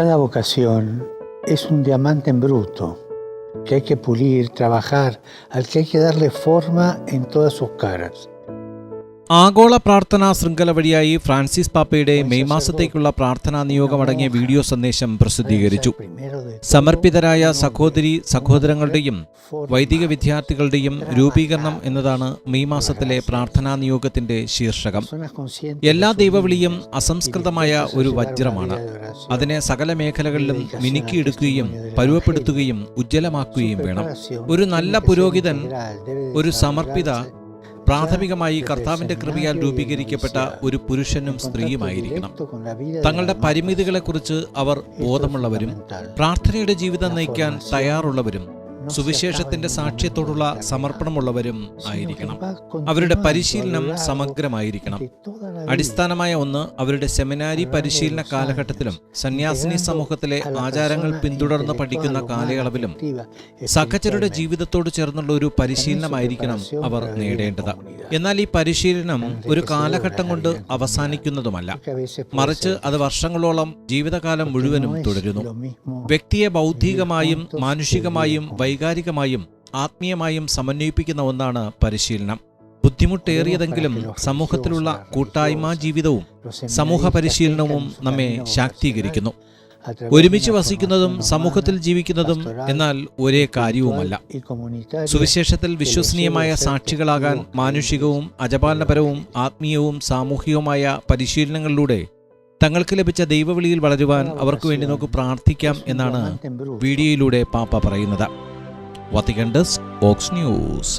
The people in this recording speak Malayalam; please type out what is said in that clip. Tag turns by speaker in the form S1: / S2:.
S1: Cada vocación es un diamante en bruto que hay que pulir, trabajar, al que hay que darle forma en todas sus caras.
S2: ആഗോള പ്രാർത്ഥനാ ശൃംഖല വഴിയായി ഫ്രാൻസിസ് പാപ്പയുടെ മെയ് മാസത്തേക്കുള്ള പ്രാർത്ഥനാ നിയോഗമടങ്ങിയ വീഡിയോ സന്ദേശം പ്രസിദ്ധീകരിച്ചു. സമർപ്പിതരായ സഹോദരി സഹോദരങ്ങളുടെയും വൈദിക വിദ്യാർത്ഥികളുടെയും രൂപീകരണം എന്നതാണ് മെയ് മാസത്തിലെ പ്രാർത്ഥനാ നിയോഗത്തിന്റെ ശീർഷകം. എല്ലാ ദൈവവിളിയും അസംസ്കൃതമായ ഒരു വജ്രമാണ്. അതിനെ സകല മേഖലകളിലും മിനുക്കിയെടുക്കുകയും പരുവപ്പെടുത്തുകയും ഉജ്ജ്വലമാക്കുകയും വേണം. ഒരു നല്ല പുരോഹിതൻ ഒരു സമർപ്പിത പ്രാഥമികമായി കർത്താവിന്റെ കൃപയാൽ രൂപീകരിക്കപ്പെട്ട ഒരു പുരുഷനും സ്ത്രീയുമായിരിക്കണം തങ്ങളുടെ പരിമിതികളെക്കുറിച്ച് അവർ ബോധമുള്ളവരും പ്രാർത്ഥനയുടെ ജീവിതം നയിക്കാൻ തയ്യാറുള്ളവരും സുവിശേഷത്തിന്റെ സാക്ഷ്യത്തോടുള്ള സമർപ്പണമുള്ളവരും ആയിരിക്കണം. അവരുടെ പരിശീലനം സമഗ്രമായിരിക്കണം. അടിസ്ഥാനമായ ഒന്ന് അവരുടെ സെമിനാരി പരിശീലന കാലഘട്ടത്തിലും സന്യാസിനി സമൂഹത്തിലെ ആചാരങ്ങൾ പിന്തുടർന്ന് പഠിക്കുന്ന കാലയളവിലും സഖചരുടെ ജീവിതത്തോട് ചേർന്നുള്ള ഒരു പരിശീലനമായിരിക്കണം അവർ നേടേണ്ടത്. എന്നാൽ ഈ പരിശീലനം ഒരു കാലഘട്ടം കൊണ്ട് അവസാനിക്കുന്നതുമല്ല. മറിച്ച് അത് വർഷങ്ങളോളം ജീവിതകാലം മുഴുവനും തുടരുന്നു. വ്യക്തിയെ ബൗദ്ധികമായും മാനുഷികമായും വൈകാരികമായും ആത്മീയമായും സമന്വയിപ്പിക്കുന്ന ഒന്നാണ് പരിശീലനം. ബുദ്ധിമുട്ടേറിയതെങ്കിലും സമൂഹത്തിലുള്ള കൂട്ടായ്മ ജീവിതവും സമൂഹ പരിശീലനവും നമ്മെ ശാക്തീകരിക്കുന്നു. ഒരുമിച്ച് വസിക്കുന്നതും സമൂഹത്തിൽ ജീവിക്കുന്നതും എന്നാൽ ഒരേ കാര്യവുമല്ല. സുവിശേഷത്തിൽ വിശ്വസനീയമായ സാക്ഷികളാകാൻ മാനുഷികവും അജപാലനപരവും ആത്മീയവും സാമൂഹികവുമായ പരിശീലനങ്ങളിലൂടെ തങ്ങൾക്ക് ലഭിച്ച ദൈവവിളിയിൽ വളരുവാൻ അവർക്ക് വേണ്ടി നമുക്ക് പ്രാർത്ഥിക്കാം എന്നാണ് വീഡിയോയിലൂടെ പാപ്പ പറയുന്നത്. Vatican desk ox news.